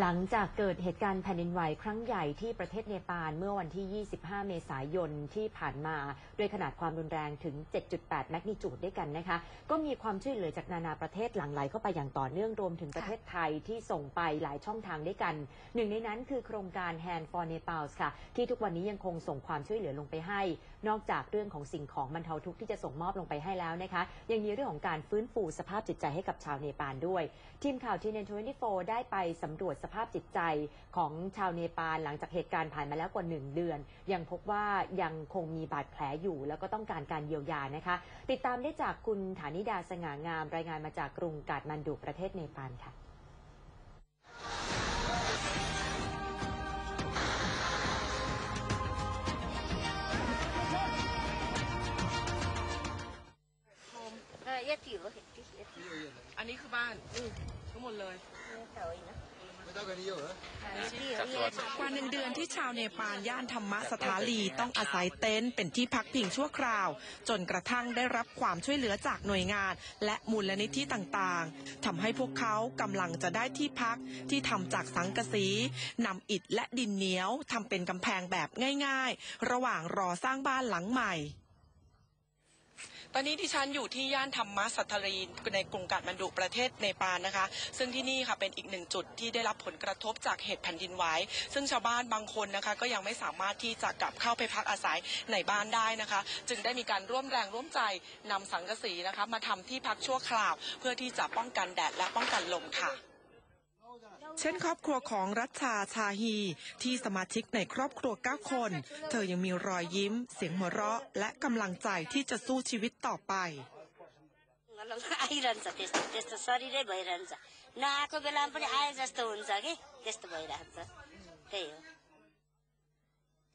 หลังจากเกิดเหตุการณ์แผ่นดินไหวครั้งใหญ่ที่ประเทศเนปาลเมื่อวันที่ 25 เมษายนที่ผ่านมาด้วยขนาดความรุนแรงถึง 7.8 แมกนิจูดด้วยกันนะคะ ก็มีความช่วยเหลือจากนานาประเทศหลั่งไหลเข้าไปอย่างต่อเนื่องรวมถึงประเทศไทยที่ส่งไปหลายช่องทางด้วยกัน หนึ่งในนั้นคือโครงการ Hand for Nepal ค่ะ ที่ทุกวันนี้ยังคงส่งความช่วยเหลือลงไปให้ นอกจากเรื่องของสิ่งของบรรเทาทุกข์ที่จะส่งมอบลงไปให้แล้วนะคะ ยังมีเรื่องของการฟื้นฟูสภาพจิตใจให้กับชาวเนปาลด้วย ทีมข่าวทีเนน24ได้ไปสำรวจสภาพจิตใจของชาวเนปาลหลังจากเหตุการณ์ผ่านมาแล้วกว่า 1 เดือน ยังพบว่ายังคงมีบาดแผลอยู่ แล้วก็ต้องการการเยียวยานะคะ ติดตามได้จากคุณฐานิดาสง่างาม รายงานมาจากกรุงกาดมันดุประเทศเนปาลค่ะ Ah, ya tío, ya tío. อันนี้คือบ้านทั้งหมดเลย Está hoy, ¿no? ไม่ต้องกันนี้เหรอ Ah, ya tío, ya tío. กว่าหนึ่งเดือนที่ชาวเนปาลย่านธรรมสถาลีต้องอาศัยเต็นท์เป็นที่พักพิงชั่วคราว จนกระทั่งได้รับความช่วยเหลือจากหน่วยงาน และมูลนิธิต่างๆทำให้พวกเขากำลังจะได้ที่พักที่ทำจากสังกะสีนำอิฐและดินเหนียวทำเป็นกำแพงแบบง่าย ๆ ระหว่างรอสร้างบ้านหลังใหม่ ตอนนี้ดิฉันอยู่ที่ย่านธรรมะสัทธารีในกรุงกาดมันดุประเทศเนปาลนะคะ ซึ่งที่นี่ค่ะเป็นอีกหนึ่งจุดที่ได้รับผลกระทบจากเหตุแผ่นดินไหวซึ่งชาวบ้านบางคนนะคะก็ยังไม่สามารถที่จะกลับเข้าไปพักอาศัยในบ้านได้นะคะ จึงได้มีการร่วมแรงร่วมใจนำสังกะสีนะคะ มาทำที่พักชั่วคราว เพื่อที่จะป้องกันแดดและป้องกันลมค่ะ เช่นครอบครัวของรัชชาชาฮี ที่สมาชิกในครอบครัว 9 คน เธอยังมีรอยยิ้ม เสียงหัวเราะ และกำลังใจที่จะสู้ชีวิตต่อไป आइरहन्छ त्यस्तो त्यस्तो शरीरै भइरहन्छ नआएको बेलामा पनि आए जस्तो हुन्छ कि त्यस्तो भइरहन्छ त्यही हो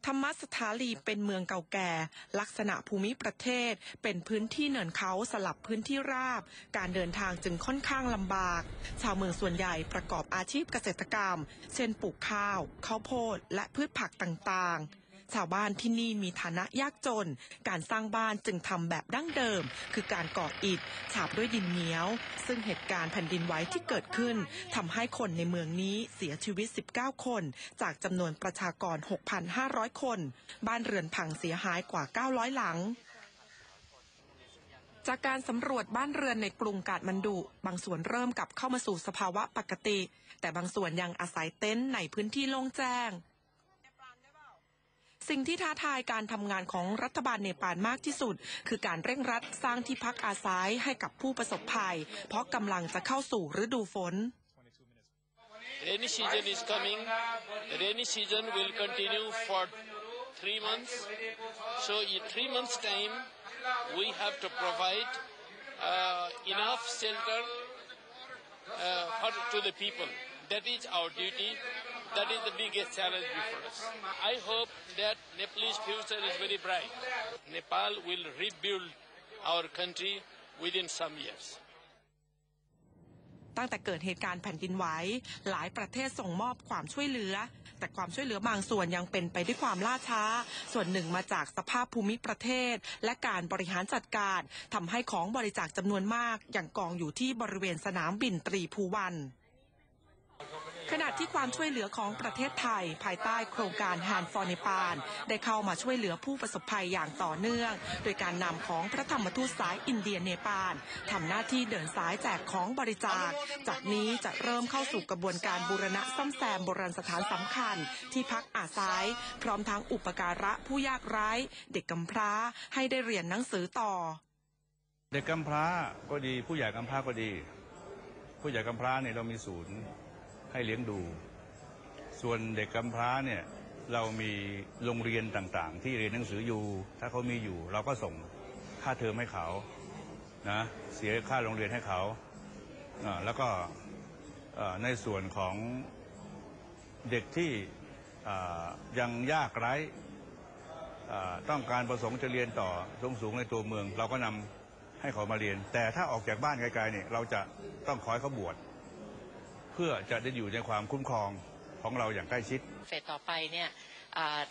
ธรรมสถาลีเป็นเมืองเก่าแก่ ลักษณะภูมิประเทศ เป็นพื้นที่เนินเขาสลับพื้นที่ราบ การเดินทางจึงค่อนข้างลำบาก ชาวเมืองส่วนใหญ่ประกอบอาชีพเกษตรกรรม เช่นปลูกข้าว ข้าวโพด และพืชผักต่างๆ ชาวบ้านที่นี่มีฐานะยากจน การสร้างบ้านจึงทำแบบดั้งเดิม คือการก่ออิฐฉาบด้วยดินเหนียว ซึ่งเหตุการณ์แผ่นดินไหวที่เกิดขึ้นทำให้คนในเมืองนี้เสียชีวิต 19 คน จากจำนวนประชากร 6,500 คน บ้านเรือนพังเสียหายกว่า 900 หลังจากการสำรวจบ้านเรือนในกรุงกาดมันดุ บางส่วนเริ่มกลับเข้ามาสู่สภาวะปกติ แต่บางส่วนยังอาศัยเต็นท์ในพื้นที่โล่งแจ้ง สิ่งที่ท้าทายการทำงานของรัฐบาลเนปาลมากที่สุด คือการเร่งรัดสร้างที่พักอาศัยให้กับผู้ประสบภัย เพราะกำลังจะเข้าสู่ฤดูฝน Rainy season is coming. Rainy season will continue for three months. So in three months' time, we have to provide uh, enough shelter uh, for, to the people. That is our duty. That is the biggest challenge before us. I hope that Nepalese future is very bright. Nepal will rebuild our country within some years. ตั้งแต่เกิดเหตุการณ์แผ่นดินไหวหลายประเทศส่งมอบความช่วยเหลือ แต่ความช่วยเหลือบางส่วนยังเป็นไปด้วยความล่าช้า ส่วนหนึ่งมาจากสภาพภูมิประเทศ และการบริหารจัดการทำให้ของบริจาคจำนวนมากย่างกองอยู่ที่บริเวณสนามบินตรีภูวัน ณะที่ความช่วยเหลือของประเทศไทย ภายใต้โครงการ Hand for Nepal ได้เข้ามาช่วยเหลือผู้ประสบภัยอย่างต่อเนื่อง โดยการนำของพระธรรมทูตสายอินเดียเนปาลทำหน้าที่เดินสายแจกของบริจาค จากนี้จะเริ่มเข้าสู่กระบวนการบูรณะซ่อมแซมโบราณสถานสำคัญ ที่พักอาศัย พร้อมทั้งอุปการะผู้ยากไร้ เด็กกำพร้าให้ได้เรียนหนังสือต่อ เด็กกำพร้าก็ดี ผู้ใหญ่กำพร้าก็ดี ผู้ใหญ่กำพร้าเนี่ยเรามีศูนย์ ให้เลี้ยงดู ส่วนเด็กกำพร้าเนี่ยเรามีโรงเรียนต่างๆ ที่เรียนหนังสืออยู่ ถ้าเขามีอยู่ เราก็ส่งค่าเทอมให้เขานะเสียค่าโรงเรียนให้เขา แล้วก็ในส่วนของเด็กที่ยังยากไร้ต้องการประสงค์จะเรียนต่อสูงๆในตัวเมือง เราก็นำให้เขามาเรียน แต่ถ้าออกจากบ้านไกลๆเนี่ยเราจะต้องขอให้เขาบวช พื่อจะได้อยู่ในความคุ้มครองของเราอย่างใกล้ชิด เฟสต่อไปเนี่ย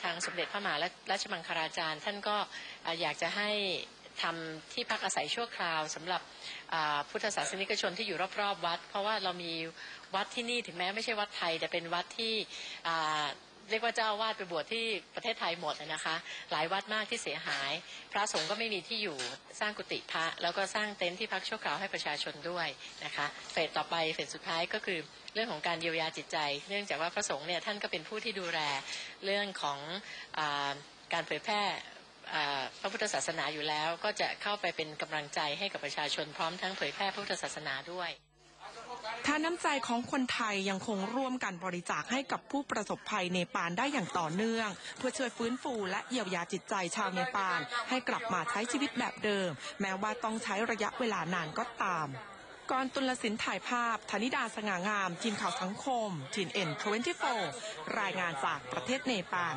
ทางสมเด็จพระมหาราชมังคลาจารย์ ท่านก็อยากจะให้ทำที่พักอาศัยชั่วคราวสำหรับพุทธศาสนิกชนที่อยู่รอบๆวัด เพราะว่าเรามีวัดที่นี่ถึงแม้ไม่ใช่วัดไทย แต่เป็นวัดที่ เรียกว่าเจ้าอาวาดไปบวชที่ประเทศไทยหมดนะคะ หลายวัดมากที่เสียหาย พระสงฆ์ก็ไม่มีที่อยู่สร้างกุฏิพระแล้วก็สร้างเต็นท์ที่พักชั่วคราวให้ประชาชนด้วยนะคะเฟสต่อไปเฟสสุดท้ายก็คือเรื่องของการเยียวยาจิตใจ เนื่องจากว่าพระสงฆ์เนี่ยท่านก็เป็นผู้ที่ดูแลเรื่องของอการเผยแพร่พระพุทธศาสนาอยู่แล้ว ก็จะเข้าไปเป็นกำลังใจให้กับประชาชนพร้อมทั้งเผยแพร่พระพุทธศาสนาด้วย ทาน้ำใจของคนไทยยังคงร่วมกันบริจาคให้กับผู้ประสบภัยเนปาลได้อย่างต่อเนื่อง เพื่อช่วยฟื้นฟูและเยียวยาจิตใจชาวเนปาลให้กลับมาใช้ชีวิตแบบเดิม แม้ว่าต้องใช้ระยะเวลานานก็ตามก่อนตุลสินถ่ายภาพธนิดาสง่างาม ทีมข่าวสังคมทีนเอ็น24รายงานจากประเทศเนปาล